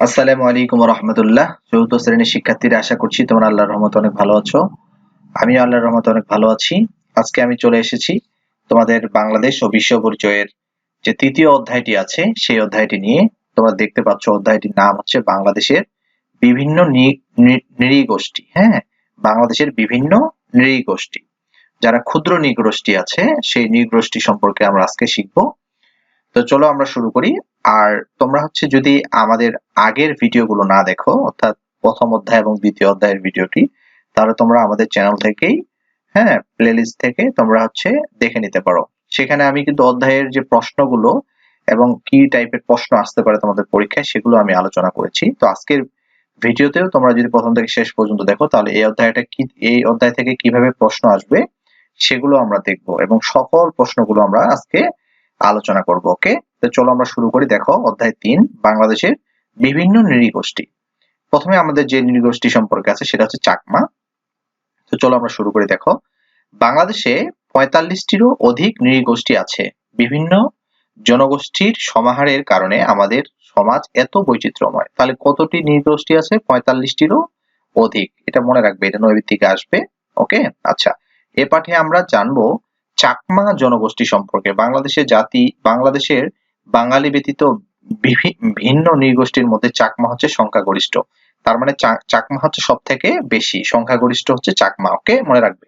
আসসালামু আলাইকুম রহমতুল্লাহ চতুর্থ শ্রেণির শিক্ষার্থীরা, আশা করছি তোমরা আল্লাহর রহমত অনেক ভালো আছো। আমি আল্লাহর রহমতে অনেক ভালো আছি। আজকে আমি চলে এসেছি তোমাদের বাংলাদেশ ও বিশ্ব পরিচয়ের যে তৃতীয় অধ্যায়টি আছে, সেই অধ্যায়টি নিয়ে। তোমরা দেখতে পাচ্ছ অধ্যায়টির নাম হচ্ছে বাংলাদেশের বিভিন্ন নৃগোষ্ঠী। হ্যাঁ বাংলাদেশের বিভিন্ন নৃগোষ্ঠী। যারা ক্ষুদ্র নৃগোষ্ঠী আছে, সেই নৃগোষ্ঠী সম্পর্কে আমরা আজকে শিখব। তো চলো আমরা শুরু করি। আর তোমরা হচ্ছে যদি আমাদের আগের ভিডিওগুলো না দেখো, অর্থাৎ প্রথম অধ্যায় এবং দ্বিতীয় অধ্যায়ের ভিডিওটি, তাহলে তোমরা আমাদের চ্যানেল থেকেই হ্যাঁ প্লেলিস্ট থেকে তোমরা হচ্ছে দেখে নিতে পারো। সেখানে আমি কিন্তু অধ্যায়ের যে প্রশ্নগুলো এবং কি টাইপের প্রশ্ন আসতে পারে তোমাদের পরীক্ষায়, সেগুলো আমি আলোচনা করেছি। তো আজকের ভিডিওতেও তোমরা যদি প্রথম থেকে শেষ পর্যন্ত দেখো, তাহলে এই অধ্যায়টা কি, এই অধ্যায় থেকে কীভাবে প্রশ্ন আসবে, সেগুলো আমরা দেখব এবং সকল প্রশ্নগুলো আমরা আজকে আলোচনা করব, ওকে? চলো আমরা শুরু করি। দেখো, অধ্যায় তিন, বাংলাদেশের বিভিন্ন নৃগোষ্ঠী। প্রথমে আমাদের যে নৃগোষ্ঠী সম্পর্কে আছে, সেটা হচ্ছে চাকমা। তো চলো আমরা শুরু করি। দেখো, বাংলাদেশে পঁয়তাল্লিশটিরও অধিক নৃগোষ্ঠী আছে। বিভিন্ন জনগোষ্ঠীর সমাহারের কারণে আমাদের সমাজ এত বৈচিত্র্যময়। তাহলে কতটি নৃগোষ্ঠী আছে? পঁয়তাল্লিশটিরও অধিক। এটা মনে রাখবে, এটা নৈবিত থেকে আসবে। ওকে? আচ্ছা এ পাঠে আমরা জানব চাকমা জনগোষ্ঠী সম্পর্কে। বাংলাদেশের জাতি, বাংলাদেশের বাঙালি ব্যতীত ভিন্ন নৃগোষ্ঠীর মধ্যে চাকমা হচ্ছে সংখ্যাগরিষ্ঠ। তার মানে চাকমা হচ্ছে সব থেকে বেশি, সংখ্যাগরিষ্ঠ হচ্ছে চাকমা, ওকে মনে রাখবে?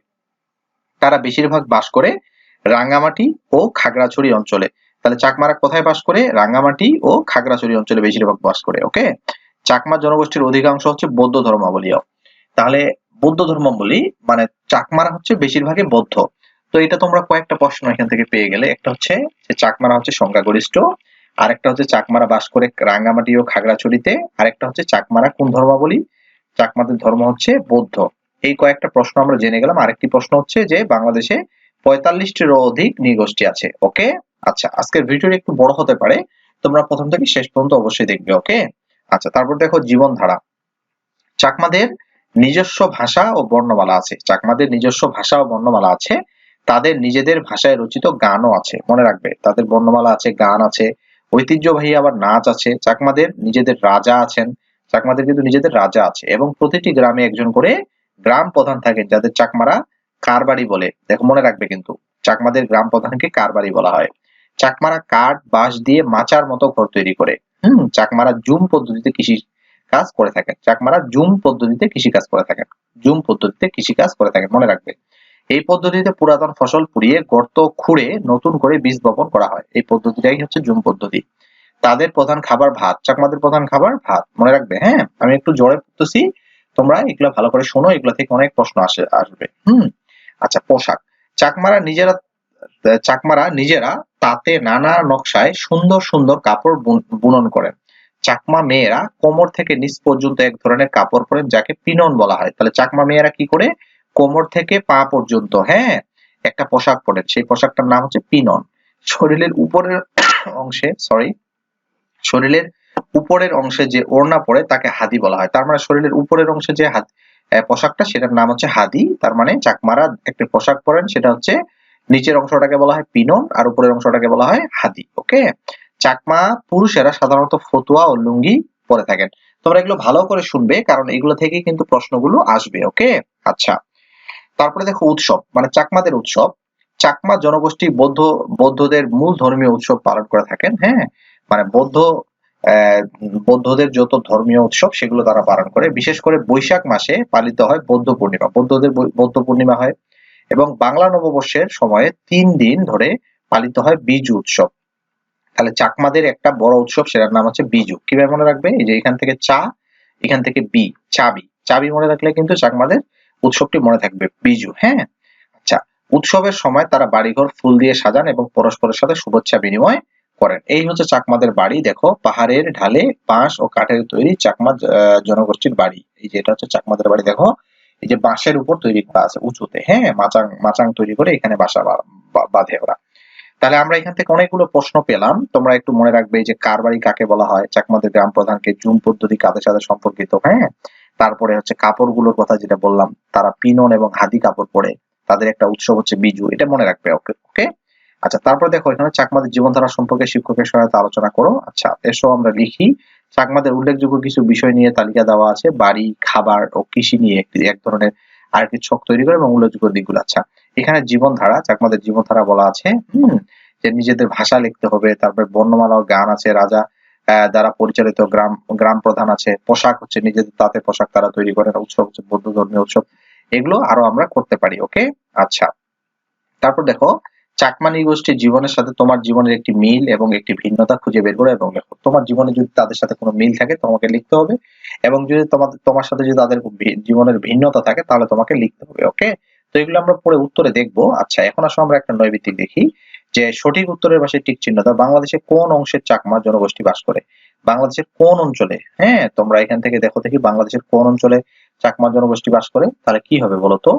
তারা বেশিরভাগ বাস করে রাঙ্গামাটি ও খাগড়াছড়ি অঞ্চলে। তাহলে চাকমারা কোথায় বাস করে? রাঙ্গামাটি ও খাগড়াছড়ি অঞ্চলে বেশিরভাগ বাস করে, ওকে? চাকমা জনগোষ্ঠীর অধিকাংশ হচ্ছে বৌদ্ধ ধর্মাবলীয়। তাহলে বৌদ্ধ ধর্মাবলী মানে চাকমারা হচ্ছে বেশিরভাগই বৌদ্ধ। তো এটা তোমরা কয়েকটা প্রশ্ন এখান থেকে পেয়ে গেলে। একটা হচ্ছে যে চাকমারা হচ্ছে সংখ্যাগরিষ্ঠ, আরেকটা হচ্ছে চাকমারা বাস করে রাঙ্গামাটি ও খাগড়াছড়িতে, আরেকটা হচ্ছে চাকমারা কোন ধর্মাবলী? চাকমাদের ধর্ম হচ্ছে বৌদ্ধ। এই কয়েকটা প্রশ্ন আমরা জেনে গেলাম। আরেকটি প্রশ্ন হচ্ছে যে বাংলাদেশে পঁয়তাল্লিশটিরও অধিক নৃগোষ্ঠী আছে। ওকে? আচ্ছা আজকের ভিডিওটি একটু বড় হতে পারে। তোমরা প্রথম থেকে শেষ পর্যন্ত অবশ্যই দেখবে, ওকে? আচ্ছা তারপর দেখো জীবনধারা। চাকমাদের নিজস্ব ভাষা ও বর্ণমালা আছে। চাকমাদের নিজস্ব ভাষা ও বর্ণমালা আছে। তাদের নিজেদের ভাষায় রচিত গানও আছে, মনে রাখবে। তাদের বর্ণমালা আছে, গান আছে, ঐতিহ্যবাহী আবার নাচ আছে। চাকমাদের নিজেদের রাজা আছেন, চাকমাদের কিন্তু নিজেদের রাজা আছে এবং প্রতিটি গ্রামে একজন করে গ্রাম প্রধান থাকেন, যাদের চাকমারা কারবাড়ি বলে। দেখো, মনে রাখবে কিন্তু, চাকমাদের গ্রাম প্রধানকে কারবাড়ি বলা হয়। চাকমারা কাঠ, বাঁশ দিয়ে মাচার মতো ঘর তৈরি করে। হম, চাকমারা জুম পদ্ধতিতে কৃষি কাজ করে থাকেন। চাকমারা জুম পদ্ধতিতে কৃষি কাজ করে থাকেন। জুম পদ্ধতিতে কৃষি কাজ করে থাকেন, মনে রাখবে। এই পদ্ধতিতে পুরাতন ফসল পুড়িয়ে গর্ত খুঁড়ে নতুন করে বীজ বপন করা হয়। এই পদ্ধতিটাই হচ্ছে জুম পদ্ধতি। তাদের প্রধান খাবার ভাত, চাকমাদের প্রধান খাবার ভাত। মনে রাখবে হ্যাঁ? আমি একটু জোরে পড়তেছি তোমরা এগুলো ভালো করে শোনো, এগুলো থেকে অনেক প্রশ্ন আসে, আসবে। হুম? আচ্ছা পোশাক। চাকমারা নিজেরা চাকমারা নিজেরা তাতে নানা নকশায় সুন্দর সুন্দর কাপড় বুনন করেন। চাকমা মেয়েরা কোমর থেকে নিচ পর্যন্ত এক ধরনের কাপড় পরেন, যাকে পিনন বলা হয়। তাহলে চাকমা মেয়েরা কি করে? কোমর থেকে পা পর্যন্ত হ্যাঁ? একটা পোশাক পরেন, সেই পোশাকটার নাম হচ্ছে পিনন। শরীরের উপরের অংশে সরি শরীরের উপরের অংশে যে ওড়না পরে তাকে হাদি বলা হয়। তার মানে শরীরের উপরের অংশে যে হাত পোশাকটা, সেটার নাম হচ্ছে হাদি। তার মানে চাকমারা একটা পোশাক পরেন, সেটা হচ্ছে নিচের অংশটাকে বলা হয় পিনন, আর উপরের অংশটাকে বলা হয় হাদি, ওকে? চাকমা পুরুষেরা সাধারণত ফতুয়া ও লুঙ্গি পরে থাকেন। তোমরা এগুলো ভালো করে শুনবে, কারণ এগুলো থেকে কিন্তু প্রশ্নগুলো আসবে, ওকে? আচ্ছা। তারপরে দেখো উৎসব মানে চাকমাদের উৎসব। চাকমা জনগোষ্ঠী বৌদ্ধ, বৌদ্ধদের মূল ধর্মীয় উৎসব পালন করে থাকেন হ্যাঁ? মানে বৌদ্ধ বৌদ্ধদের যত ধর্মীয় উৎসব সেগুলো তারা পালন করে। বিশেষ করে বৈশাখ মাসে পালিত হয় বৌদ্ধ পূর্ণিমা। বৌদ্ধদের বৌদ্ধ পূর্ণিমা হয় এবং বাংলা নববর্ষের সময়ে তিন দিন ধরে পালিত হয় বিজু উৎসব। তাহলে চাকমাদের একটা বড় উৎসব সেটার নাম হচ্ছে বিজু। কীভাবে মনে রাখবে? এই যে এখান থেকে চা, এখান থেকে বি, চাবি। চাবি মনে রাখলে কিন্তু চাকমাদের উৎসবটি মনে থাকবে বিজু হ্যাঁ? আচ্ছা উৎসবের সময় তারা বাড়িঘর ফুল দিয়ে সাজান এবং পরস্পরের সাথে শুভেচ্ছা বিনিময় করেন। এই হচ্ছে চাকমাদের বাড়ি, দেখো, পাহাড়ের ঢালে বাঁশ ও কাঠের তৈরি চাকমা জনগোষ্ঠীর বাড়ি। এই যে এটা হচ্ছে চাকমাদের বাড়ি, দেখো, এই যে বাঁশের উপর তৈরি করা আছে উঁচুতে হ্যাঁ মাচাং মাচাং তৈরি করে এখানে বাসা বাঁধে ওরা। তাহলে আমরা এখান থেকে অনেকগুলো প্রশ্ন পেলাম। তোমরা একটু মনে রাখবে যে কার বাড়ি কাকে বলা হয়? চাকমাদের গ্রাম প্রধানকে জুম পদ্ধতি কাদের সাথে সম্পর্কিত হ্যাঁ? তারপরে হচ্ছে কাপড়গুলোর কথা যেটা বললাম, তারা পিনন এবং হাদি কাপড় পরে, তাদের একটা উৎসব হচ্ছে বিজু, এটা মনে রাখবে, ওকে? ওকে? আচ্ছা তারপর দেখো, এখানে চাকমাদের জীবনধারা সম্পর্কে শিক্ষকের সহায়তা আলোচনা করো। আচ্ছা এসো আমরা লিখি। চাকমাদের উল্লেখযোগ্য কিছু বিষয় নিয়ে তালিকা দেওয়া আছে, বাড়ি, খাবার ও কৃষি নিয়ে একটি, এক ধরনের আরেকটি ছক তৈরি করে এবং উল্লেখযোগ্য দিকগুলো। আচ্ছা এখানে জীবনধারা, চাকমাদের জীবনধারা বলা আছে, হম? যে নিজেদের ভাষা লিখতে হবে, তারপরে বর্ণমালা ও গান আছে, রাজা দ্বারা পরিচালিত গ্রাম গ্রাম প্রধান আছে, পোশাক হচ্ছে নিজেদের তাতে পোশাক তারা তৈরি করেন, উৎসব হচ্ছে বৌদ্ধ ধর্মীয় উৎসব, এগুলো আরও আমরা করতে পারি, ওকে? আচ্ছা। তারপর দেখো চাকমা নৃগোষ্ঠীর জীবনের সাথে তোমার জীবনের একটি মিল এবং একটি ভিন্নতা খুঁজে বের করো এবং লেখো। তোমার জীবনে যদি তাদের সাথে কোনো মিল থাকে, তোমাকে লিখতে হবে এবং যদি তোমাদের তোমার সাথে যদি তাদের জীবনের ভিন্নতা থাকে, তাহলে তোমাকে লিখতে হবে, ওকে? তো এগুলো আমরা পরে উত্তরে দেখব। আচ্ছা এখন আসলে আমরা একটা নৈবিত্তিক দেখি। যে সঠিক উত্তরের পাশে টিক চিহ্ন দাও বাংলাদেশে কোন অংশের চাকমা জনগোষ্ঠী বাস করে? বাংলাদেশের কোন অঞ্চলে? হ্যাঁ তোমরা এখান থেকে দেখো দেখি বাংলাদেশের কোন অঞ্চলে চাকমা জনগোষ্ঠী বাস করে, তাহলে কি হবে বলো তো?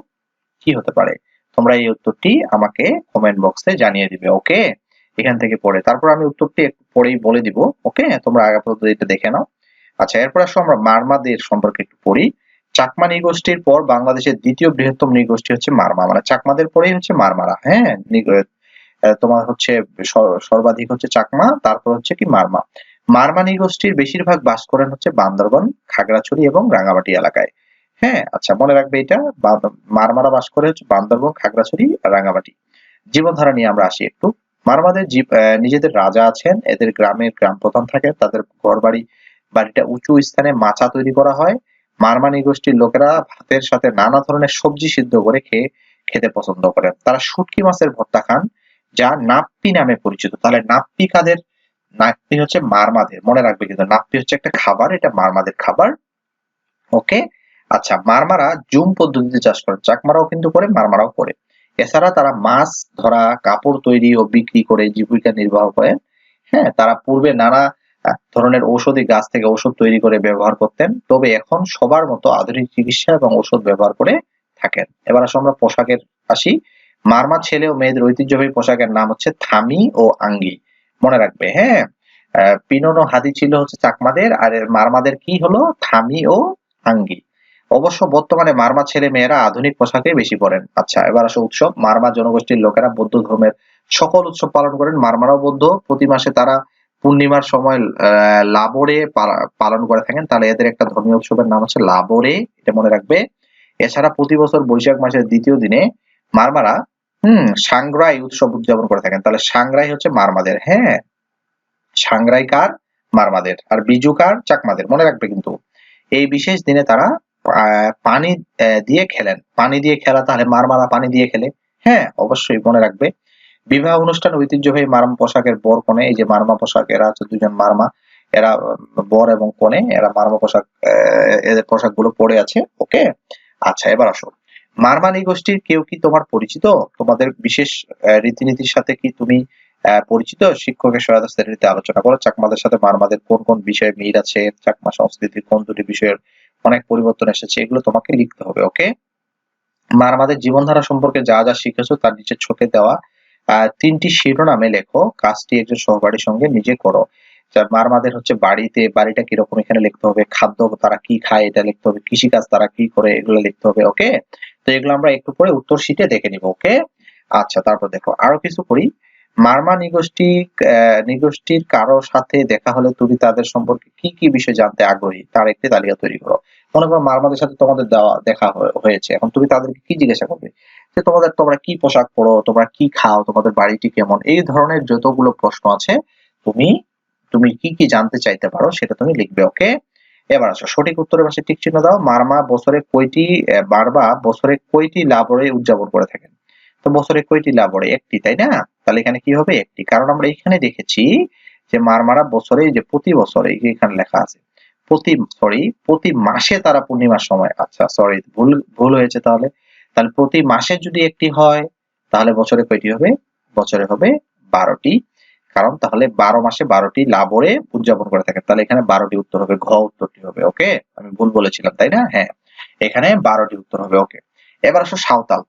কি হতে পারে? তোমরা এই উত্তরটি আমাকে কমেন্ট বক্সে জানিয়ে দিবে, ওকে? এখান থেকে পড়ে। তারপর আমি উত্তরটি একটু পরেই বলে দিব, ওকে? তোমরা আগে পর্যন্ত এটা দেখে নাও। আচ্ছা এরপর আসো আমরা মারমাদের সম্পর্কে একটু পড়ি। চাকমা নৃগোষ্ঠীর পর বাংলাদেশের দ্বিতীয় বৃহত্তম নৃগোষ্ঠী হচ্ছে মারমা মানে চাকমাদের পরেই হচ্ছে মারমারা হ্যাঁ? তোমার হচ্ছে সর্বাধিক হচ্ছে চাকমা, তারপর হচ্ছে কি মারমা। মারমা নৃগোষ্ঠীর বেশিরভাগ বাস করেন হচ্ছে বান্দরবন, খাগড়াছড়ি এবং রাঙামাটি এলাকায়। হ্যাঁ আচ্ছা মনে রাখবে এটা মারমারা বাস করে হচ্ছে বান্দরবন, খাগড়াছড়ি রাঙামাটি জীবনধারা নিয়ে আমরা আসি একটু। মারমাদের নিজেদের রাজা আছেন, এদের গ্রামের গ্রাম প্রধান থাকে তাদের ঘর বাড়ি বাড়িটা উঁচু স্থানে মাচা তৈরি করা হয়। মারমানি গোষ্ঠীর লোকেরা ভাতের সাথে নানা ধরনের সবজি সিদ্ধ করে খেয়ে খেতে পছন্দ করেন। তারা শুটকি মাছের ভর্তা খান যা নাপ্পি নামে পরিচিত। তাহলে নাপ্পি কাদের? নাপ্পি হচ্ছে মারমাদের। মনে রাখবে কিন্তু নাপ্পি হচ্ছে একটা খাবার, এটা মারমাদের খাবার। ওকে? আচ্ছা মারমারা জুম পদ্ধতিতে চাষ করেন চাকমারাও কিন্তু করে, মারমারাও করে। এছাড়া তারা মাছ ধরা, কাপড় তৈরি ও বিক্রি করে, জীবিকা নির্বাহ করেন হ্যাঁ তারা পূর্বে নানা ধরনের ঔষধি গাছ থেকে ওষুধ তৈরি করে ব্যবহার করতেন। তবে এখন সবার মতো আধুনিক চিকিৎসা এবং ওষুধ ব্যবহার করে থাকেন। এবার আসো আমরা পোশাকের আসি। মারমা ছেলে ও মেয়েদের ঐতিহ্যবাহী পোশাকের নাম হচ্ছে থামি ও আঙ্গি। মনে রাখবে হ্যাঁ? পিনন ও হাদি ছিল হচ্ছে চাকমাদের, আর এর মারমাদের কি হলো? থামি ও আঙ্গি। অবশ্য বর্তমানে মারমা ছেলে মেয়েরা আধুনিক পোশাকে বেশি পরেন। আচ্ছা এবার আসো উৎসব। মারমা জনগোষ্ঠীর লোকেরা বৌদ্ধ ধর্মের সকল উৎসব পালন করেন। মারমারাও বৌদ্ধ। প্রতি মাসে তারা পূর্ণিমার সময় লাবরে পালা- পালন করে থাকেন। তাহলে এদের একটা ধর্মীয় উৎসবের নাম হচ্ছে লাবরে, এটা মনে রাখবে। এছাড়া প্রতি বছর বৈশাখ মাসের দ্বিতীয় দিনে মারমারা হুম সাংগ্রাই উৎসব উদযাপন করে থাকেন। তাহলে সাংগ্রাই হচ্ছে মারমাদের হ্যাঁ? সাংগ্রাই কার? মারমাদের। আর বিজু কার? চাকমাদের। মনে রাখবে কিন্তু, এই বিশেষ দিনে তারা পানি দিয়ে খেলেন। পানি দিয়ে খেলা, তাহলে মারমারা পানি দিয়ে খেলে। হ্যাঁ অবশ্যই মনে রাখবে। বিবাহ অনুষ্ঠান ঐতিহ্যবাহী মারমা পোশাকের বর কনে এই যে মারমা পোশাক, এরা হচ্ছে দুজন মারমা। এরা বর এবং কনে এরা মারমা পোশাক এদের পোশাকগুলো পরে আছে। ওকে? আচ্ছা এবার আসো। মারমানি গোষ্ঠীর কেউ কি তোমার পরিচিত? তোমাদের বিশেষ রীতিনীতির সাথে কি তুমি পরিচিত? শিক্ষকের সহায়তা শ্রেণীতে আলোচনা করো। চাকমাদের সাথে মারমাদের কোন কোন বিষয়ে মিল আছে? চাকমা সংস্কৃতির কোন দুটি বিষয়ের অনেক পরিবর্তন এসেছে? এগুলো তোমাকে লিখতে হবে ওকে মারমাদের জীবনধারা সম্পর্কে যা যা শিখেছো তার নিচে ছোটে দেওয়া তিনটি শিরোনামে লেখো। কাজটি একজন সহপাঠীর সঙ্গে নিজে করো। মারমাদের হচ্ছে বাড়িতে, বাড়িটা কীরকম এখানে লিখতে হবে? খাদ্য তারা কি খায়? এটা লিখতে হবে। কৃষিকাজ তারা কি করে? এগুলো লিখতে হবে ওকে তো এগুলো আমরা একটু পরে উত্তর শিটে দেখে নিব ওকে আচ্ছা তারপর দেখো, আরও কিছু করি মারমা নিগোষ্ঠী নিগোষ্ঠীর কারও সাথে দেখা হলে তুমি তাদের সম্পর্কে কি কি বিষয় জানতে আগ্রহী? তার একটি তালিকা তৈরি করো। মনে করো মারমাদের সাথে তোমাদের দেওয়া, দেখা হয়েছে। এখন তুমি তাদেরকে কি জিজ্ঞাসা করবে? যে তোমাদের, তোমরা কি পোশাক পরো? তোমরা কি খাও? তোমাদের বাড়িটি কেমন? এই ধরনের যতগুলো প্রশ্ন আছে, তুমি তুমি কি কি জানতে চাইতে পারো সেটা তুমি লিখবে ওকে এবার আসো, সঠিক উত্তরের পাশে টিক চিহ্ন দাও। মারমা বছরে কয়টি বারবা বছরে কয়টি লাবরে উদযাপন করে থাকেন? তো বছরে কয়টি লাবরে একটি, তাই না? তাহলে এখানে কি হবে? একটি। কারণ আমরা এখানে দেখেছি যে মারমারা বছরে যে প্রতি বছরে এখানে লেখা আছে, প্রতি সরি প্রতি মাসে তারা পূর্ণিমার সময় আচ্ছা সরি ভুল ভুল হয়েছে তাহলে। তাহলে প্রতি মাসে যদি একটি হয়, তাহলে বছরে কয়টি হবে? বছরে হবে বারোটি। কারণ তাহলে বারো মাসে বারোটি লাবরে উদযাপন করে থাকে। তাহলে এখানে বারোটি উত্তর হবে, ঘ উত্তরটি হবে, ওকে? আমি ভুল বলেছিলাম, তাই না? হ্যাঁ। এখানে বারোটি উত্তর হবে, ওকে। এবার আসো সাঁওতাল।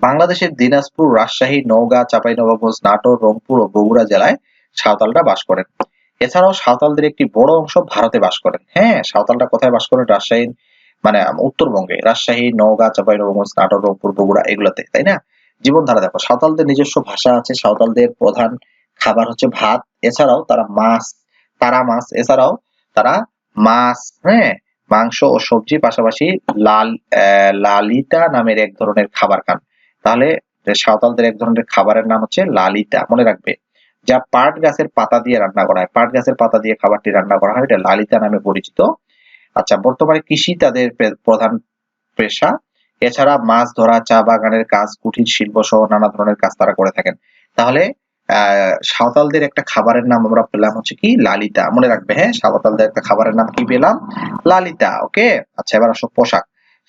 বাংলাদেশের দিনাজপুর, রাজশাহী, নওগাঁ, চাঁপাইনবাবগঞ্জ, নাটোর, রংপুর ও বগুড়া জেলায় সাঁওতালরা বাস করেন। এছাড়াও সাঁওতালদের একটি বড় অংশ ভারতে বাস করেন। হ্যাঁ সাঁওতালরা কোথায় বাস করেন? রাজশাহী মানে উত্তরবঙ্গে। রাজশাহী, নওগাঁ, চাঁপাইনবাবগঞ্জ, নাটোর, রংপুর, বগুড়া এগুলোতে, তাই না? জীবনধারা দেখো, সাঁওতালদের নিজস্ব ভাষা আছে, সাঁওতালদের প্রধান খাবার হচ্ছে ভাত, এছাড়াও তারা মাছ তারা মাছ, এছাড়াও তারা মাছ হ্যাঁ মাংস ও সবজি, পাশাপাশি লাল লালিতা নামের এক ধরনের খাবার খান। তাহলে সাঁওতালদের এক ধরনের খাবারের নাম হচ্ছে লালিতা, মনে রাখবে। যা পাট গাছের পাতা দিয়ে রান্না করা হয়। পাট গাছের পাতা দিয়ে খাবারটি রান্না করা হয়। এটা লালিতা নামে পরিচিত। আচ্ছা বর্তমানে কৃষি তাদের প্রধান পেশা। এছাড়া মাছ ধরা, চা বাগানের কাজ, কুটির শিল্প সহ নানা ধরনের কাজ তারা করে থাকেন। তাহলে সাঁওতালদের একটা খাবারের নাম আমরা পেলাম হচ্ছে কি? লালিতা। মনে রাখবে হ্যাঁ? সাঁওতালদের একটা খাবারের নাম কি পেলাম? লালিতা, ওকে? আচ্ছা এবার আসো পোশাক।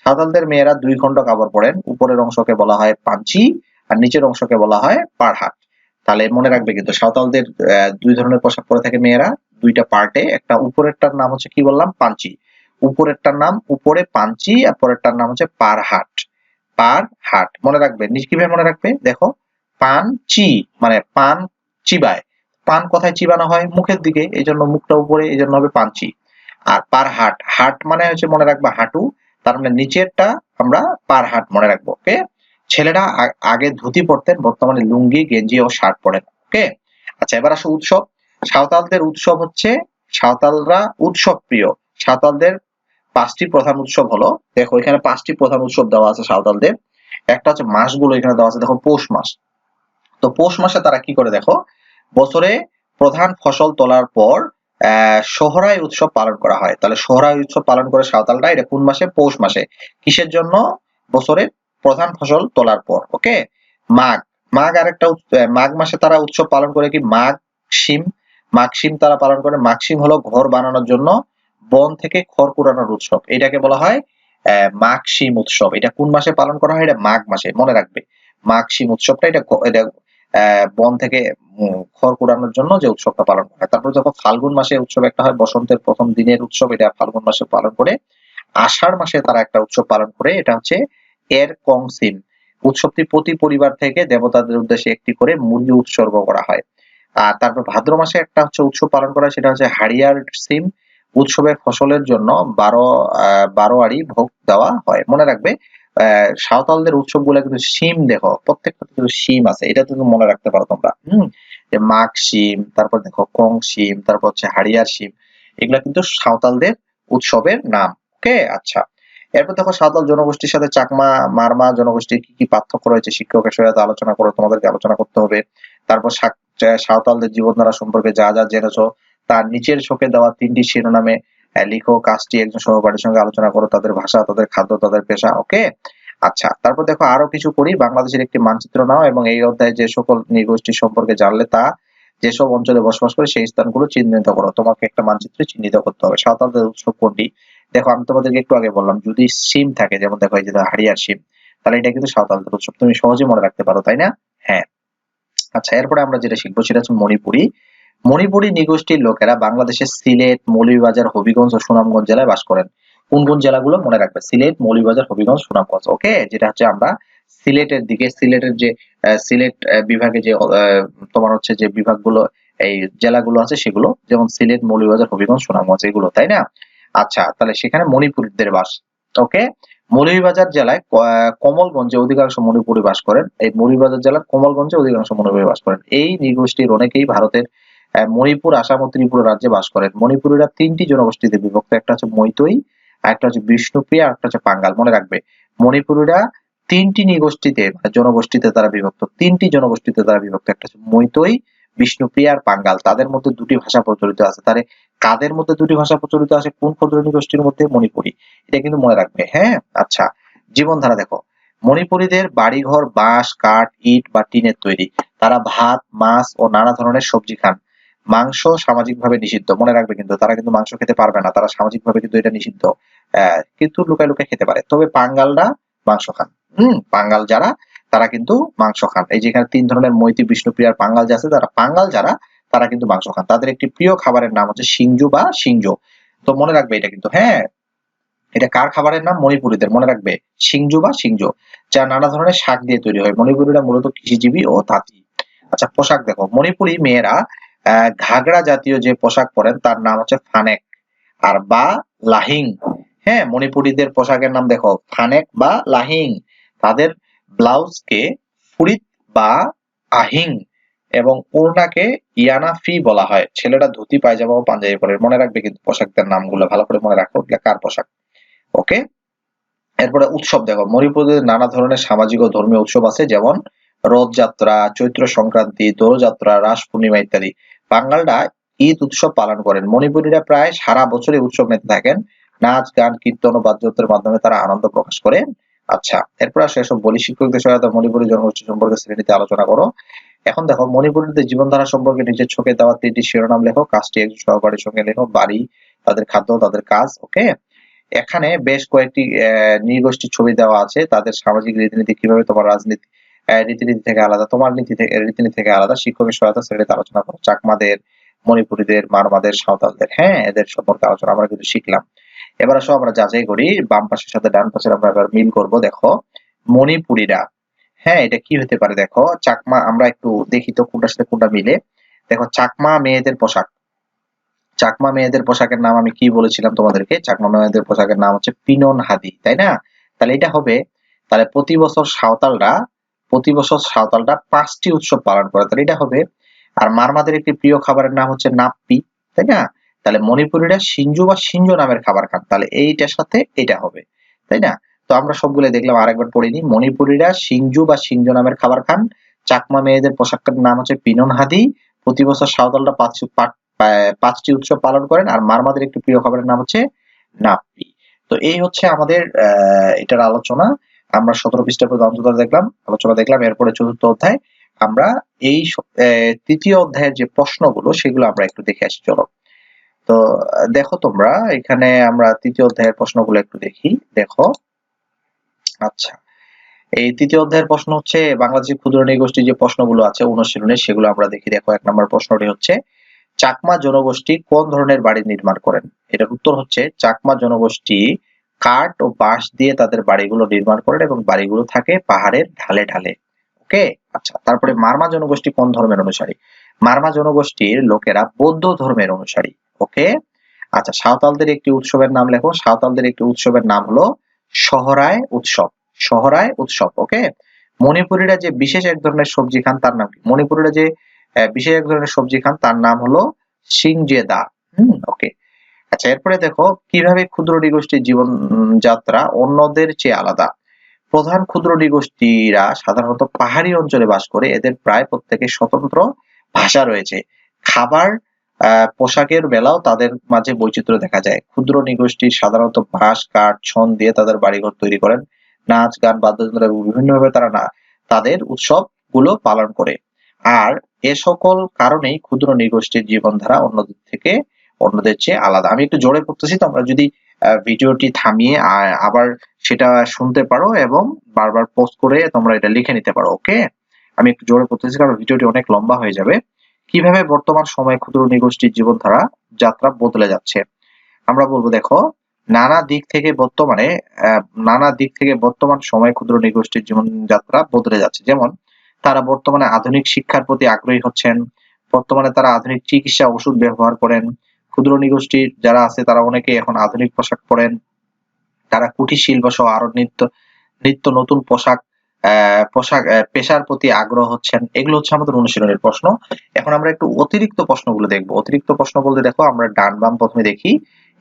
সাঁওতালদের মেয়েরা দুই খণ্ড কাপড় পরেন উপরের অংশকে বলা হয় পাঞ্চি আর নিচের অংশকে বলা হয় পাড়হাট। তাহলে মনে রাখবে কিন্তু সাঁওতালদের দুই ধরনের পোশাক পরে থাকে মেয়েরা। দুইটা পার্টে, একটা উপরেরটার নাম হচ্ছে কি বললাম? পাঞ্চি। উপরেরটার নাম উপরে পাঞ্চি আর পরেরটার নাম হচ্ছে পারহাট পারহাট মনে রাখবে কীভাবে মনে রাখবে? দেখো পান চি মানে পান চিবায়। পান কোথায় চিবানো হয়? মুখের দিকে, এই জন্য মুখটা উপরে, এই জন্য হবে পাঞ্চি আর পার হাট হাট মানে হচ্ছে মনে রাখবে হাঁটু, তার মানে নিচেরটা আমরা পার হাট মনে রাখব ওকে ছেলেরা আগে ধুতি পরতেন, বর্তমানে লুঙ্গি, গেঞ্জি ও শার্ট পরেন ওকে আচ্ছা এবার আসো উৎসব। সাঁওতালদের উৎসব হচ্ছে, সাঁওতালরা উৎসব প্রিয়। সাঁওতালদের পাঁচটি প্রধান উৎসব হলো, দেখো এখানে পাঁচটি প্রধান উৎসব দেওয়া আছে সাঁওতালদের। একটা হচ্ছে মাসগুলো এখানে দেওয়া আছে, দেখো পৌষ মাস। তো পৌষ মাসে তারা কি করে দেখো? বছরে প্রধান ফসল তোলার পর সোহরাই উৎসব পালন করা হয়। তাহলে সোহরাই উৎসব পালন করে সাঁওতালরা, এটা কোন মাসে? পৌষ মাসে। কিসের জন্য? বছরে প্রধান ফসল তোলার পর ওকে মাঘ। মাঘ আরেকটা মাঘ মাসে তারা উৎসব পালন করে কি? মাঘ শিম। মাঘ শিম তারা পালন করে। মাঘ শিম হলো ঘর বানানোর জন্য বন থেকে খড় কুড়ানোর উৎসব। এটাকে বলা হয় মাঘ শিম উৎসব। এটা কোন মাসে পালন করা হয়? এটা মাঘ মাসে। মনে রাখবে। মাঘ শিম উৎসবটা এটা বন থেকে খড় কুড়ানোর জন্য যে উৎসবটা পালন করা হয়। তারপর যখন ফাল্গুন মাসে উৎসব একটা হয়, বসন্তের প্রথম দিনের উৎসব, এটা ফাল্গুন মাসে পালন করে, আষাঢ় মাসে তারা একটা উৎসব পালন করে, এটা হচ্ছে এর কংসিম উৎসবটি প্রতি পরিবার থেকে দেবতাদের উদ্দেশ্যে একটি করে মুরগি উৎসর্গ করা হয়। আর তারপর ভাদ্র মাসে একটা হচ্ছে উৎসব পালন করা সেটা হচ্ছে হাড়িয়ার সিম। উৎসবের ফসলের জন্য বারো বারো আড়ি ভোগ দেওয়া হয়। মনে রাখবে সাঁওতালদের উৎসবগুলো কিন্তু শিম দেখো, প্রত্যেকটা কিন্তু শিম আছে, এটা কিন্তু মনে রাখতে পারো তোমরা। হম? যে মাঘ শিম, তারপর দেখো কং শিম, তারপর হচ্ছে হাড়িয়ার শিম, এগুলা কিন্তু সাঁওতালদের উৎসবের নাম, ওকে? আচ্ছা। এরপর দেখো সাঁওতাল জনগোষ্ঠীর সাথে চাকমা, মারমা জনগোষ্ঠীর কি কি পার্থক্য রয়েছে শিক্ষকের সাথে আলোচনা করে তোমাদেরকে আলোচনা করতে হবে। তারপর সাঁওতালদের জীবনধারা সম্পর্কে যা যা জেনেছো, তার নিচের শোকে দেওয়া তিনটি শিরোনামে লিখো, কাজটি একজন সহপাঠীর সঙ্গে আলোচনা করো, তাদের ভাষা, তাদের খাদ্য, তাদের পেশা, ওকে? আচ্ছা তারপর দেখো আরও কিছু করি বাংলাদেশের একটি মানচিত্র নাও এবং এই অধ্যায়ে যে সকল নৃগোষ্ঠী সম্পর্কে জানলে তা, যেসব অঞ্চলে বসবাস করে সেই স্থানগুলো চিহ্নিত করো। তোমাকে একটা মানচিত্রে চিহ্নিত করতে হবে। সাঁওতালদের উৎসব কোনটি? দেখো, আমি তোমাদেরকে একটু আগে বললাম, যদি সিম থাকে, যেমন দেখো এই যে হাড়িয়ার সিম, তাহলে এটা কিন্তু সাঁওতালদের উৎসব। তুমি সহজে মনে রাখতে পারো, তাই না? হ্যাঁ। আচ্ছা এরপরে আমরা যেটা শিখব সেটা হচ্ছে মণিপুরি। মণিপুরি নৃগোষ্ঠীর লোকেরা বাংলাদেশের সিলেট, মৌলভীবাজার, হবিগঞ্জ ও সুনামগঞ্জ জেলায় বাস করেন। কোন কোন জেলাগুলো মনে রাখবে? সিলেট, মৌলভীবাজার, হবিগঞ্জ, সুনামগঞ্জ, ওকে? যেটা হচ্ছে আমরা সিলেটের দিকে, সিলেটের যে সিলেট বিভাগে যে তোমার হচ্ছে যে বিভাগগুলো, এই জেলাগুলো আছে সেগুলো, যেমন সিলেট, মৌলভীবাজার, হবিগঞ্জ, সুনামগঞ্জ, এগুলো, তাই না? আচ্ছা তাহলে সেখানে মণিপুরীদের বাস, ওকে? মৌলভীবাজার জেলায় কমলগঞ্জে অধিকাংশ মণিপুরী বাস করেন। এই মৌলভীবাজার জেলার কমলগঞ্জে অধিকাংশ মণিপুরী বাস করেন। এই নৃগোষ্ঠীর অনেকেই ভারতের মণিপুর, আসাম ও ত্রিপুরা রাজ্যে বাস করেন। মণিপুরীরা তিনটি জনগোষ্ঠীতে বিভক্ত, একটা হচ্ছে মৈতই, একটা হচ্ছে বিষ্ণুপ্রিয়া একটা হচ্ছে পাঙ্গাল। মনে রাখবে, মণিপুরীরা তিনটি নৃগোষ্ঠীতে মানে জনগোষ্ঠীতে তারা বিভক্ত। তিনটি জনগোষ্ঠীতে তারা বিভক্ত, একটা হচ্ছে মৈতই, বিষ্ণুপ্রিয়া আর পাঙ্গাল। তাদের মধ্যে দুটি ভাষা প্রচলিত আছে। তারে কাদের মধ্যে দুটি ভাষা প্রচলিত আছে? কোন ক্ষুদ্র নৃগোষ্ঠীর মধ্যে? মণিপুরী। এটা কিন্তু মনে রাখবে। হ্যাঁ? আচ্ছা জীবনধারা দেখো। মণিপুরীদের বাড়িঘর, বাঁশ, কাঠ, ইট বা টিনের তৈরি। তারা ভাত, মাছ ও নানা ধরনের সবজি খান। মাংস সামাজিকভাবে নিষিদ্ধ। মনে রাখবে কিন্তু, তারা কিন্তু মাংস খেতে পারবে না, তারা সামাজিকভাবে কিন্তু এটা নিষিদ্ধ। কিন্তু লুকায় লুকায় খেতে পারে। তবে পাঙ্গালরা মাংস খান। হম, পাঙ্গাল যারা, তারা কিন্তু মাংস খান। এই যেখানে তিন ধরনের মৈতি বিষ্ণুপ্রিয়ার পাঙ্গাল আছে, তারা পাঙ্গাল যারা, তারা কিন্তু মাংস খান। তাদের একটি প্রিয় খাবারের নাম হচ্ছে সিংজু বা সিংজো। তো মনে রাখবে এটা কিন্তু হ্যাঁ এটা কার খাবারের নাম? মণিপুরীদের। মনে রাখবে, সিংজু বা সিংজো। যা নানা ধরনের শাক দিয়ে তৈরি হয়। মণিপুরীরা মূলত কৃষিজীবী ও তাঁতি। আচ্ছা পোশাক দেখো। মণিপুরী মেয়েরা ঘাগড়া জাতীয় যে পোশাক পরেন, তার নাম হচ্ছে ফানেক। আর বা লাহিং। হ্যাঁ মণিপুরীদের পোশাকের নাম দেখো, ফানেক বা লাহিং। তাদের ব্লাউজকে ফুরিত বা আহিং এবং ওড়নাকে ইয়ানাফি বলা হয়। ছেলেরা ধুতি, পায়জামা ও পাঞ্জাবি পরে। মনে রাখবে কিন্তু পোশাকদের নামগুলো, ভালো করে মনে রাখো কার পোশাক? ওকে? এরপরে উৎসব দেখো মণিপুরের নানা ধরনের সামাজিক ও ধর্মীয় উৎসব আছে, যেমন রথযাত্রা, চৈত্র সংক্রান্তি, দোলযাত্রা রাস পূর্ণিমা ইত্যাদি। বাঙালরা ঈদ উৎসব পালন করেন। মণিপুরীরা প্রায় সারা বছরই উৎসব মেতে থাকেন। নাচ, গান, কীর্তন ও বাদ্যযন্ত্রের মাধ্যমে তারা আনন্দ প্রকাশ করেন। আচ্ছা এরপর আসে এসব বলি শিক্ষকদের সহায়তা, মণিপুরী জনগোষ্ঠী সম্পর্কে শ্রেণীতে আলোচনা করো। এখন দেখো, মণিপুরীদের জীবনধারা সম্পর্কে নিজের চোখে দেওয়া তিনটি শিরোনাম লেখো। কাজটি একজন সহকারীর সঙ্গে লেখো। বাড়ি, তাদের খাদ্য, তাদের কাজ, ওকে? এখানে বেশ কয়েকটি নৃগোষ্ঠীর ছবি দেওয়া আছে। তাদের সামাজিক রীতিনীতি কীভাবে তোমার রাজনীতি রীতিনীতি থেকে আলাদা, তোমার নীতি থেকে, রীতিনীতি থেকে আলাদা, শিক্ষকের সহায়তা শ্রেণীতে আলোচনা করো। চাকমাদের, মণিপুরীদের মারমাদের সাঁওতালদের হ্যাঁ এদের সম্পর্কে আলোচনা আমরা কিন্তু শিখলাম। এবার আসো আমরা যাচাই করি, বাম পাশের সাথে ডান পাশের আমরা এবার মিল করব, দেখো। মণিপুরীরা হ্যাঁ এটা কি হতে পারে দেখো? চাকমা, আমরা একটু দেখি তো কোনটার সাথে কোনটা মিলে। দেখো, চাকমা মেয়েদের পোশাক। চাকমা মেয়েদের পোশাকের নাম আমি কি বলেছিলাম তোমাদেরকে? চাকমা মেয়েদের পোশাকের নাম হচ্ছে পিনন হাদি, তাই না? তাহলে এটা হবে, তাহলে প্রতি বছর সাঁওতালরা প্রতি বছর সাঁওতালরা পাঁচটি উৎসব পালন করে। তাহলে এটা হবে, আর মারমাদের একটি প্রিয় খাবারের নাম হচ্ছে নাপ্পি, তাই না? তাহলে মণিপুরীরা সিঞ্জু বা সিঞ্জু নামের খাবার খান। তাহলে এইটার সাথে এটা হবে, তাই না? তো আমরা সবগুলো দেখলাম, আরেকবার পড়িনি। মণিপুরীরা সিঞ্জু বা সিঞ্জু নামের খাবার খান। চাকমা মেয়েদের পোশাকের নাম হচ্ছে পিনন হাদি। প্রতি বছর সাঁওতালরা পাঁচ পাঁচটি উৎসব পালন করেন, আর মারমাদের একটি প্রিয় খাবারের নাম হচ্ছে নাপ্পি। তো এই হচ্ছে আমাদের এটার আলোচনা। আমরা সতেরো পৃষ্ঠা পর্যন্ত দেখলাম, আলোচনা দেখলাম, এরপরে চতুর্থ অধ্যায়। আমরা এই তৃতীয় অধ্যায়ের যে প্রশ্নগুলো, সেগুলো আমরা একটু দেখে আসি, চলো। তো, দেখো তোমরা, এখানে আমরা তৃতীয় অধ্যায়ের প্রশ্নগুলো একটু দেখি। দেখো আচ্ছা। এই তৃতীয় অধ্যায়ের প্রশ্ন হচ্ছে বাংলাদেশের ক্ষুদ্র নৃগোষ্ঠীর যে প্রশ্নগুলো আছে, অনুশীলনে সেগুলো আমরা দেখি। দেখো, এক নম্বর প্রশ্নটি হচ্ছে, চাকমা জনগোষ্ঠী কোন ধরনের বাড়ি নির্মাণ করেন? এটার উত্তর হচ্ছে, চাকমা জনগোষ্ঠী কাঠ ও বাঁশ দিয়ে তাদের বাড়িগুলো নির্মাণ করেন এবং বাড়িগুলো থাকে পাহাড়ের ঢালে ঢালে। ওকে? আচ্ছা তারপরে মারমা জনগোষ্ঠী কোন ধর্মের অনুসারী? মারমা জনগোষ্ঠীর লোকেরা বৌদ্ধ ধর্মের অনুসারী, ওকে? আচ্ছা সাঁওতালদের একটি উৎসবের নাম লেখো। সাঁওতালদের একটি উৎসবের নাম হলো শহরায় উৎসব। শহরায় উৎসব, ওকে? মণিপুরীরা যে বিশেষ এক ধরনের সবজি খান, তার নাম কি? মণিপুরীরা যে বিশেষ এক ধরনের সবজি খান, তার নাম হলো সিংজেদা। হুম, ওকে। আচ্ছা এরপরে দেখো, কীভাবে ক্ষুদ্র নৃগোষ্ঠীর জীবন যাত্রা অন্যদের চেয়ে আলাদা? প্রধান ক্ষুদ্র নৃগোষ্ঠীরা সাধারণত পাহাড়ি অঞ্চলে বাস করে, এদের প্রায় প্রত্যেকের স্বতন্ত্র ভাষা রয়েছে। খাবার পোশাকের বেলাও তাদের মাঝে বৈচিত্র্য দেখা যায়। ক্ষুদ্র নৃগোষ্ঠী সাধারণত বাঁশ, কাঠ, ছন দিয়ে তাদের বাড়িঘর তৈরি করেন। নাচ, গান, বাদ্যযন্ত্র এবং বিভিন্নভাবে তারা না, তাদের উৎসবগুলো পালন করে। আর এ সকল কারণেই ক্ষুদ্র নৃগোষ্ঠীর জীবনধারা অন্যদের থেকে অন্যদের চেয়ে আলাদা। আমি একটু জোরে পড়তেছি, তোমরা যদি ভিডিওটি থামিয়ে আবার সেটা শুনতে পারো এবং বারবার পোস্ট করে তোমরা এটা লিখে নিতে পারো ওকে আমি একটু জোরে পড়তেছি কারণ ভিডিওটি অনেক লম্বা হয়ে যাবে। কীভাবে বর্তমান সময়ে ক্ষুদ্র নৃগোষ্ঠীর জীবনধারা যাত্রা বদলে যাচ্ছে? আমরা বলব, দেখো, নানা দিক থেকে বর্তমানে নানা দিক থেকে বর্তমান সময়ে ক্ষুদ্র নৃগোষ্ঠীর জীবনযাত্রা বদলে যাচ্ছে। যেমন, তারা বর্তমানে আধুনিক শিক্ষার প্রতি আগ্রহী হচ্ছেন, বর্তমানে তারা আধুনিক চিকিৎসা ওষুধ ব্যবহার করেন ক্ষুদ্র নৃগোষ্ঠীর যারা আছে, তারা অনেকে এখন আধুনিক পোশাক পরেন। তারা কুটির শিল্প সহ আরও নিত্য নিত্য নতুন পোশাক পোশাক পেশার প্রতি আগ্রহ হচ্ছেন। এগুলো হচ্ছে আমাদের অনুশীলনের প্রশ্ন। এখন আমরা একটু অতিরিক্ত প্রশ্নগুলো দেখব। অতিরিক্ত প্রশ্ন বলতে দেখো, আমরা ডান বাম প্রথমে দেখি।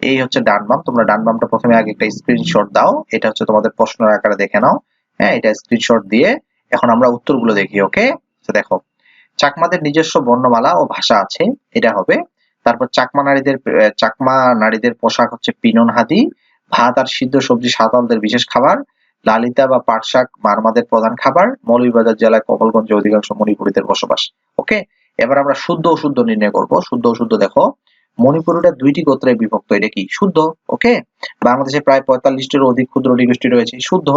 এই হচ্ছে ডান বাম। তোমরা ডান বামটা প্রথমে আগে একটা স্ক্রিনশট দাও। এটা হচ্ছে তোমাদের প্রশ্নের আকারে দেখে নাও। হ্যাঁ এটা স্ক্রিনশট দিয়ে এখন আমরা উত্তরগুলো দেখি ওকে দেখো, চাকমাদের নিজস্ব বর্ণমালা ও ভাষা আছে। এটা হবে তারপর চাকমা নারীদের চাকমা নারীদের পোশাক হচ্ছে পিনন হাদি, ভাত আর সিদ্ধ সবজি সাঁওতালদের বিশেষ খাবার, লালিতা বা পাট শাক মারমাদের প্রধান খাবার, মৌলভীবাজার জেলায় কমলগঞ্জে অধিকাংশ মণিপুরীদের বসবাস। ওকে? এবার আমরা শুদ্ধ অশুদ্ধ নির্ণয় করব। শুদ্ধ অশুদ্ধ দেখো মণিপুরীরা দুইটি গোত্রে বিভক্ত, এটা কি? শুদ্ধ, ওকে? বাংলাদেশে প্রায় পঁয়তাল্লিশটির অধিক ক্ষুদ্র নৃগোষ্ঠী রয়েছে, শুদ্ধ।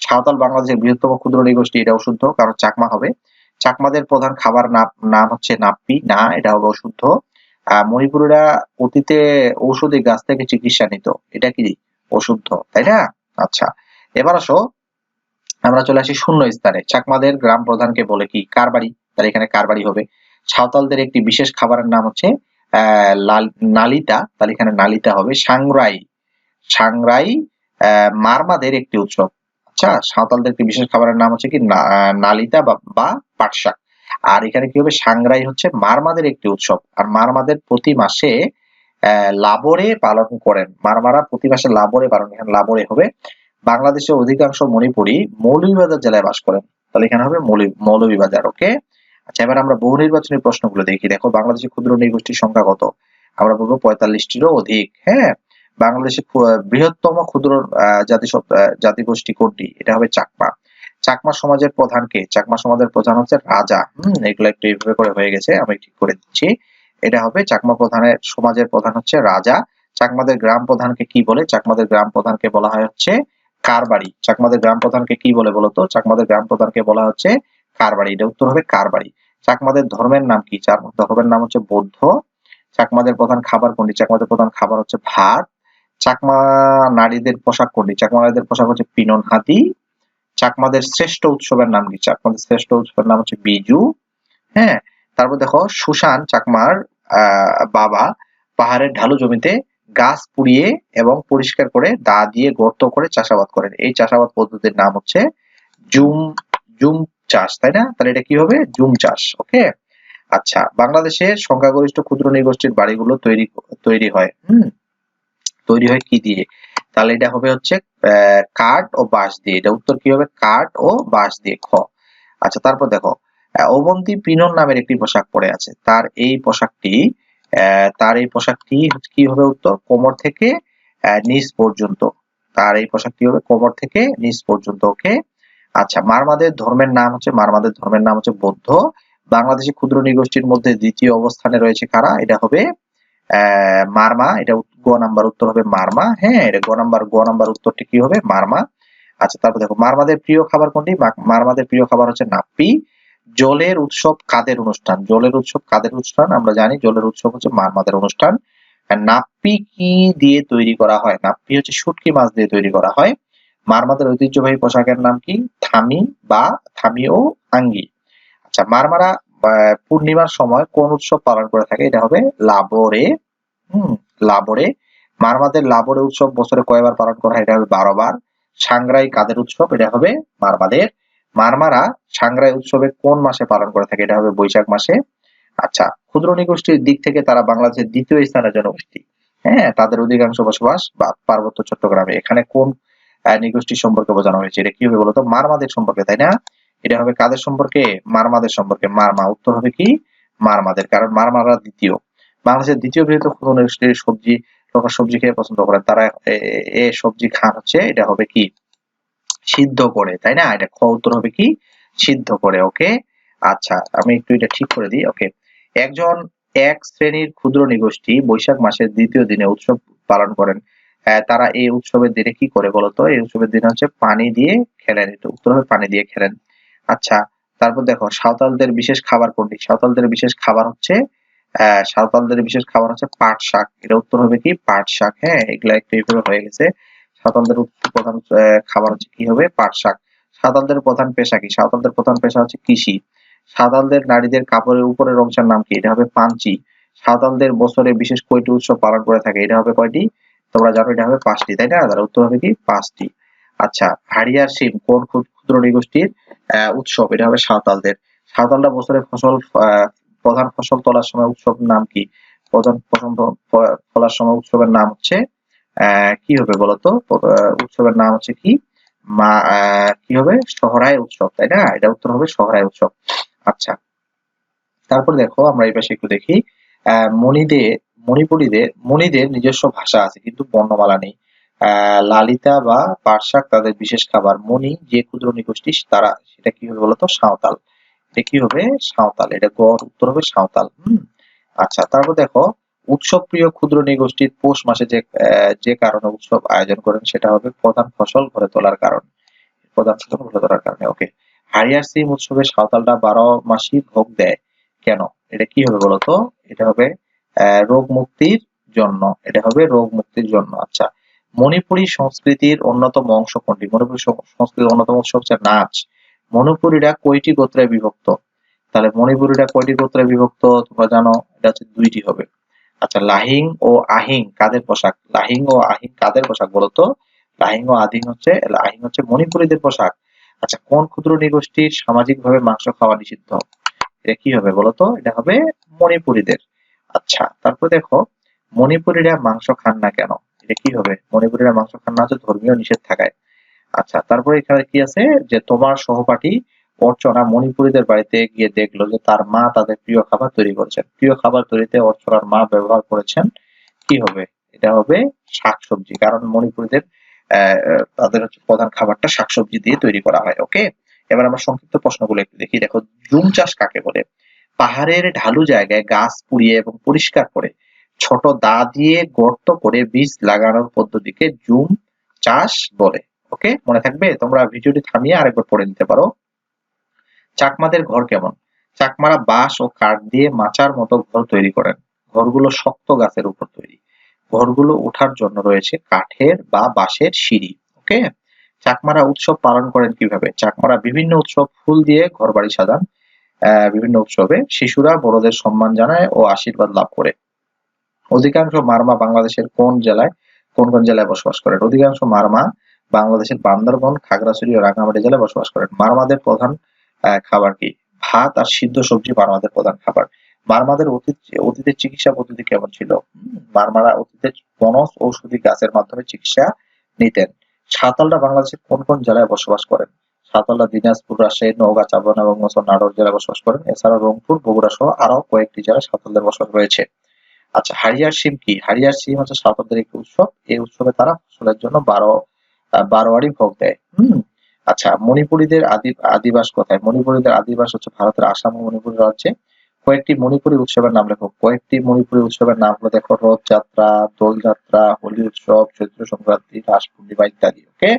সাঁওতাল বাংলাদেশের বৃহত্তম ক্ষুদ্র নৃগোষ্ঠী, এটাও শুদ্ধ, কারণ চাকমা হবে। চাকমাদের প্রধান খাবার নাম হচ্ছে নাপ্পি, না, এটা হবে অশুদ্ধ। মণিপুরীরা অতীতে ঔষধি গাছ থেকে চিকিৎসা নিত। এটা কি অশুদ্ধ, তাই না? আচ্ছা এবার আসো, আমরা চলে আসি শূন্য স্থানে। চাকমাদের গ্রাম প্রধানকে বলে কি, কার বাড়ি? তাহলে এখানে কার বাড়ি হবে? সাঁওতালদের একটি বিশেষ খাবারের নাম হচ্ছে নালিতা। তাহলে এখানে নালিতা হবে। সাংরাই সাংরাই মারমাদের একটি উৎসব। আচ্ছা সাঁওতালদের একটি বিশেষ খাবারের নাম হচ্ছে কি নালিতা বা পাটশাক। আর এখানে কি হবে? সাংগ্রাই হচ্ছে মারমাদের একটি উৎসব। আর মারমাদের প্রতি মাসে লাবরে পালন করেন। মারমারা প্রতি মাসে লাবরে পালন এখানে লাবরে হবে বাংলাদেশের অধিকাংশ মণিপুরি মৌলভীবাজার জেলায় বাস করেন। তাহলে এখানে হবে মৌলভী- মৌলভীবাজার, ওকে? আচ্ছা এবার আমরা বহু নির্বাচনী প্রশ্নগুলো দেখি। দেখো, বাংলাদেশের ক্ষুদ্র নৃগোষ্ঠীর সংখ্যা কত? আমরা বলব পঁয়তাল্লিশটিরও অধিক হ্যাঁ? বাংলাদেশের বৃহত্তম ক্ষুদ্র জাতি জাতিগোষ্ঠী কোনটি? এটা হবে চাকমা। চাকমা সমাজের প্রধান কে? চাকমা সমাজের প্রধান হচ্ছে রাজা। হম, এগুলো একটু এইভাবে করে হয়ে গেছে, আমি ঠিক করে দিচ্ছি। এটা হবে চাকমা প্রধানের, সমাজের প্রধান হচ্ছে রাজা। চাকমাদের গ্রাম প্রধানকে কি বলে? চাকমাদের গ্রাম প্রধানকে বলা হয় হচ্ছে কারবাড়ি চাকমাদের গ্রাম প্রধানকে কি বলে বলতো চাকমাদের গ্রাম প্রধানকে বলা হচ্ছে কারবাড়ি এটা উত্তর হবে কারবাড়ি চাকমাদের ধর্মের নাম কি? ধর্মের নাম হচ্ছে বৌদ্ধ। চাকমাদের প্রধান খাবার কোনটি? চাকমাদের প্রধান খাবার হচ্ছে ভাত। চাকমা নারীদের পোশাক কোনটি? চাকমা নারীদের পোশাক হচ্ছে পিনন হাতি। চাকমাদের শ্রেষ্ঠ উৎসবের নাম কি? চাকমাদের শ্রেষ্ঠ উৎসবের নাম হচ্ছে বিজু। হ্যাঁ তারপর দেখো, সুশান চাকমার বাবা পাহাড়ের ঢালু জমিতে গাছ পুড়িয়ে এবং পরিষ্কার করে দা দিয়ে গর্ত করে চাষাবাদ করেন। এই চাষাবাদ পদ্ধতির নাম হচ্ছে জুম জুম চাষ, তাই না? তাহলে এটা কি হবে? জুম চাষ, ওকে? আচ্ছা বাংলাদেশের সংখ্যাগরিষ্ঠ ক্ষুদ্র নৃগোষ্ঠীর বাড়িগুলো তৈরি তৈরি হয়। হুম, তৈরি হয় কি দিয়ে? তাহলে এটা হবে হচ্ছে কাঠ ও বাঁশ দিয়ে। এটা উত্তর কি হবে? কাঠ ও বাঁশ দিয়ে, খ। আচ্ছা তারপর দেখো অবন্তী পিনন নামের একটি পোশাক পরে আছে। তার এই পোশাকটি তার এই পোশাকটি কি হবে উত্তর? কোমর থেকে নিচ পর্যন্ত। তার এই পোশাকটি হবে? কোমর থেকে নিচ পর্যন্ত, ওকে? আচ্ছা মারমাদের ধর্মের নাম হচ্ছে, মারমাদের ধর্মের নাম হচ্ছে বৌদ্ধ। বাংলাদেশের ক্ষুদ্র নৃগোষ্ঠীর মধ্যে দ্বিতীয় অবস্থানে রয়েছে কারা? এটা হবে মারমা, এটা গ নাম্বার উত্তর হবে মারমা। হ্যাঁ এটা গ নাম্বার গ নাম্বার উত্তরটি কি হবে? মারমা। আচ্ছা তারপর দেখো, মারমাদের প্রিয় খাবার কোনটি? মারমাদের প্রিয় খাবার হচ্ছে নাপ্পি। জলের উৎসব কাদের অনুষ্ঠান? জলের উৎসব কাদের অনুষ্ঠান? আমরা জানি জলের উৎসব হচ্ছে মারমাদের অনুষ্ঠান। নাপ্পি কি দিয়ে তৈরি করা হয়? নাপ্পি হচ্ছে শুটকি মাছ দিয়ে তৈরি করা হয়। মারমাদের ঐতিহ্যবাহী পোশাকের নাম কি? থামি বা থামি ও আঙ্গি। আচ্ছা মারমারা পূর্ণিমার সময় কোন উৎসব পালন করে থাকে? এটা হবে লাবরে হম লাবরে মারমাদের লাবরে উৎসব বছরে কয়বার পালন করা হয়? এটা হবে বারো বার। সাংগ্রাই কাদের উৎসব? এটা হবে মারমাদের মারমারা সাংগ্রাই উৎসবে কোন মাসে পালন করে থাকে? এটা হবে বৈশাখ মাসে। আচ্ছা ক্ষুদ্র নিগোষ্ঠীর দিক থেকে তারা বাংলাদেশের দ্বিতীয় স্থানের জনগোষ্ঠী। হ্যাঁ তাদের অধিকাংশ বসবাস বা পার্বত্য চট্টগ্রামে। এখানে কোন নিগোষ্ঠী সম্পর্কে বোঝানো হয়েছে? এটা কি হবে বলতো? মারমাদের সম্পর্কে, তাই না? এটা হবে কাদের সম্পর্কে? মারমাদের সম্পর্কে। মারমা। উত্তর হবে কি? মারমাদের। কারণ মারমারা দ্বিতীয়। বাংলাদেশের দ্বিতীয় বৃহত্তম ক্ষুদ্র সবজি লোকেরা সবজি খেয়ে পছন্দ করেন তারা এ- সবজি খান হচ্ছে, এটা হবে কি? সিদ্ধ করে, তাই না? এটা খ উত্তর হবে কি? সিদ্ধ করে, ওকে? আচ্ছা আমি একটু এটা ঠিক করে দিই, ওকে? একজন এক শ্রেণির ক্ষুদ্র নিগোষ্ঠী বৈশাখ মাসের দ্বিতীয় দিনে উৎসব পালন করেন। তারা এই উৎসবের দিনে কি করে বলতো? এই উৎসবের দিনে হচ্ছে পানি দিয়ে খেলেন। এটা উত্তর হবে পানি দিয়ে খেলেন। আচ্ছা তারপর দেখো, সাঁওতালদের বিশেষ খাবার কোনটি? সাঁওতালদের বিশেষ খাবার হচ্ছে সাঁওতালদের বিশেষ খাবার হচ্ছে পাট শাক। এটা উত্তর হবে কি? পাট শাক হ্যাঁ? এগুলা একটু এইভাবে হয়ে গেছে। সাঁওতালদের প্রধান খাবার হচ্ছে কি হবে? পাট শাক। সাঁওতালদের প্রধান পেশা কি? সাঁওতালদের প্রধান পেশা হচ্ছে কৃষি। সাঁওতালদের নারীদের কাপড়ের উপরের অংশের নাম কি? এটা হবে পাঞ্চি। সাঁওতালদের বছরে বিশেষ কয়টি উৎসব পালন করে থাকে? এটা হবে কয়টি? তোমরা জানো এটা হবে পাঁচটি, তাই না? তার উত্তর হবে কি? পাঁচটি। আচ্ছা হাড়িয়ার সিম কোন ক্ষুদ্র নৃগোষ্ঠীর উৎসব। এটা হবে সাঁওতালদের। সাঁওতালরা বছরে ফসল প্রধান ফসল তোলার সময় উৎসব নাম কি? প্রধান ফসল তো- ফ- ফলার সময় উৎসবের নাম হচ্ছে কি হবে বলতো? উৎসবের নাম হচ্ছে কি? মা কি হবে? সহরায় উৎসব, তাই না? এটা উত্তর হবে সহরায় উৎসব। আচ্ছা। তারপর দেখো, আমরা এই পাশে একটু দেখি। মণিদের মণিপুরীদের, মণিদের নিজস্ব ভাষা আছে, কিন্তু বর্ণমালা নেই। লালিতা বা পাটশাক তাদের বিশেষ খাবার মনি যে ক্ষুদ্র নিগোষ্ঠী, তারা সেটা কি হবে বলতো? সাঁওতাল। এটা কি হবে সাঁওতাল। এটা গড় উত্তর হবে সাঁওতাল। হুম? আচ্ছা তারপর দেখো উৎসব প্রিয় ক্ষুদ্র নিগোষ্ঠীর পৌষ মাসে যে যে কারণে উৎসব আয়োজন করেন, সেটা হবে প্রধান ফসল ঘরে তোলার কারণ। প্রধান ফসল ঘরে তোলার কারণে ওকে হারিয়ার সিম উৎসবে সাঁওতালরা বারো মাসই ভোগ দেয়। কেন? এটা কি হবে বলতো? এটা হবে রোগ মুক্তির জন্য। এটা হবে রোগ মুক্তির জন্য। আচ্ছা মণিপুরী সংস্কৃতির অন্যতম অংশ কোনটি? মণিপুরী সংস্কৃতির অন্যতম অংশ হচ্ছে নাচ। মণিপুরীরা কয়টি গোত্রে বিভক্ত? তাহলে মণিপুরীরা কয়টি গোত্রে বিভক্ত তোমরা জানো? এটা হচ্ছে দুইটি হবে। আচ্ছা লাহিং ও আহিং কাদের পোশাক? লাহিং ও আহিং কাদের পোশাক বলতো? লাহিং ও আদিং হচ্ছে, আহিং হচ্ছে মণিপুরীদের পোশাক। আচ্ছা কোন ক্ষুদ্র নিগোষ্ঠীর সামাজিকভাবে মাংস খাওয়া নিষিদ্ধ? এটা কি হবে বলতো? এটা হবে মণিপুরীদের। আচ্ছা তারপর দেখো, মণিপুরীরা মাংস খান না কেন? এটা কি হবে? মণিপুরীরা মাংস খান না হচ্ছে ধর্মীয় নিষেধ থাকায়। আচ্ছা তারপরে এখানে কি আছে? যে তোমার সহপাঠী অর্চনা মণিপুরীদের বাড়িতে গিয়ে দেখল যে তার মা তাদের প্রিয় খাবার তৈরি করেছেন। প্রিয় খাবার তৈরিতে অর্চনার মা ব্যবহার করেছেন, কি হবে? এটা হবে শাকসবজি, কারণ মণিপুরীদের তাদের হচ্ছে প্রধান খাবারটা শাকসবজি দিয়ে তৈরি করা হয়, ওকে? এবার আমরা সংক্ষিপ্ত প্রশ্নগুলো একটু দেখি। দেখো, জুম চাষ কাকে বলে? পাহাড়ের ঢালু জায়গায় গাছ পুড়িয়ে এবং পরিষ্কার করে ছোট দা দিয়ে গর্ত করে বীজ লাগানোর পদ্ধতিকে জুম চাষ বলে। ওকে? মনে থাকবে? তোমরা ভিডিওটি থামিয়ে আরেকবার পড়ে নিতে পারো। চাকমাদের ঘর কেমন? চাকমারা বাঁশ ও কাঠ দিয়ে মাচার মতো ঘর তৈরি করেন। ঘরগুলো শক্ত গাছের উপর তৈরি। ঘরগুলো ওঠার জন্য রয়েছে কাঠের বা বাঁশের সিঁড়ি। ওকে? চাকমারা উৎসব পালন করেন কীভাবে? চাকমারা বিভিন্ন উৎসব ফুল দিয়ে ঘর বাড়ি সাজান বিভিন্ন উৎসবে শিশুরা বড়দের সম্মান জানায় ও আশীর্বাদ লাভ করে। অধিকাংশ মারমা বাংলাদেশের কোন জেলায়, কোন কোন জেলায় বসবাস করেন? অধিকাংশ মারমা বাংলাদেশের বান্দরবন, খাগড়াছড়ি ও রাঙামাটি জেলায় বসবাস করেন। মারমাদের প্রধান খাবার কি? ভাত আর সিদ্ধ সবজি মারমাদের প্রধান খাবার। মারমাদের অতীত, অতীতের চিকিৎসা পদ্ধতি কেমন ছিল? মারমারা অতীতে বনজ ঔষধি গাছের মাধ্যমে চিকিৎসা নিতেন। সাঁওতালরা বাংলাদেশের কোন কোন জেলায় বসবাস করেন? সাঁওতালরা দিনাজপুর, রাজশাহী, নওগাঁ চাঁদপাড়া এবং নাটোর জেলায় বসবাস করেন। এছাড়া রংপুর, বগুড়া সহ আরও কয়েকটি জেলায় সাঁতালদের বসবাস রয়েছে। আচ্ছা হারিয়ার সিম কি? হারিয়ার সিম হচ্ছে সাঁওতালদের একটি উৎসব। এই উৎসবে তারা ফসলের জন্য বারো বারোয়ারি ভোগ দেয়। হম? আচ্ছা মণিপুরীদের আদি, আদিবাস কোথায়? মণিপুরীদের আদিবাস হচ্ছে ভারতের আসাম ও মণিপুর রাজ্যে। কয়েকটি মণিপুরী উৎসবের নাম লেখো। কয়েকটি মণিপুরী উৎসবের নাম হলো দেখো। রথযাত্রা, দোলযাত্রা, হোলি উৎসব, চৈত্র সংক্রান্তি, রাস পূর্ণিমা ইত্যাদি, ওকে?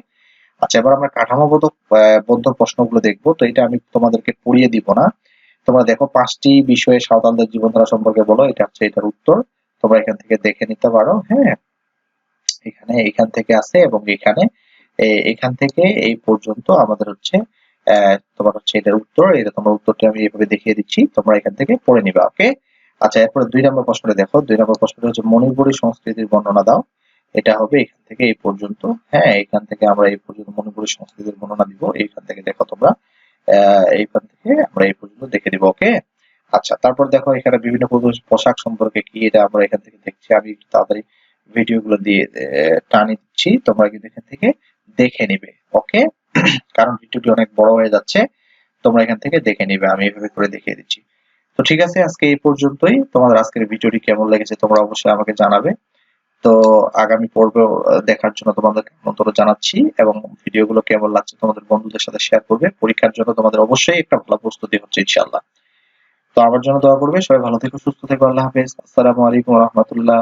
আচ্ছা এবার আমরা কাঠামোগত বদ্ধ প্রশ্নগুলো দেখব। তো এটা আমি তোমাদেরকে পড়িয়ে দিব না। তোমরা দেখো পাঁচটি বিষয়ে সাঁওতালদের জীবনধারা সম্পর্কে বলো, এটা হচ্ছে এটার উত্তর। তোমরা এখান থেকে দেখে নিতে পারো হ্যাঁ। এখানে, এখান থেকে আছে এবং এখানে এখান থেকে এই পর্যন্ত আমাদের হচ্ছে তোমার হচ্ছে এটার উত্তর। এটা তোমার উত্তরটি আমি এভাবে দেখিয়ে দিচ্ছি, তোমরা এখান থেকে পড়ে নিবা, ওকে? আচ্ছা এরপরে দুই নম্বর প্রশ্নটা দেখো। দুই নম্বর প্রশ্নটা হচ্ছে মণিপুরী সংস্কৃতির বর্ণনা দাও। এটা হবে এখান থেকে এই পর্যন্ত হ্যাঁ এখান থেকে আমরা এই পর্যন্ত মণিপুরী সংস্কৃতির বর্ণনা দিব। এখান থেকে দেখো তোমরা এইখান থেকে আমরা এই পর্যন্ত দেখে দিব ওকে আচ্ছা তারপর দেখো এখানে বিভিন্ন পোশাক সম্পর্কে কি এটা আমরা এখান থেকে দেখছি। আমি তাড়াতাড়ি ভিডিও গুলো দিয়ে টানি দিচ্ছি, তোমরা কিন্তু এখান থেকে দেখে নিবে ওকে কারণ ভিডিওটি অনেক বড় হয়ে যাচ্ছে, তোমরা এখান থেকে দেখে নিবে, আমি এভাবে করে দেখিয়ে দিচ্ছি। তো ঠিক আছে, আজকে এই পর্যন্তই। তোমাদের আজকের ভিডিওটি কেমন লেগেছে তোমরা অবশ্যই আমাকে জানাবে। তো আগামী পর্ব দেখার জন্য তোমাদের আমন্ত্রণ জানাচ্ছি এবং ভিডিও গুলো কেমন লাগছে তোমাদের বন্ধুদের সাথে শেয়ার করবে। পরীক্ষার জন্য তোমাদের অবশ্যই একটা ভালো প্রস্তুতি হচ্ছে, ইনশাআল্লাহ। তো আমার জন্য দোয়া করবে, সবাই ভালো থেকো, সুস্থ থেকো, আল্লাহ হাফেজ। আসসালামু আলাইকুম রহমতুল্লাহ।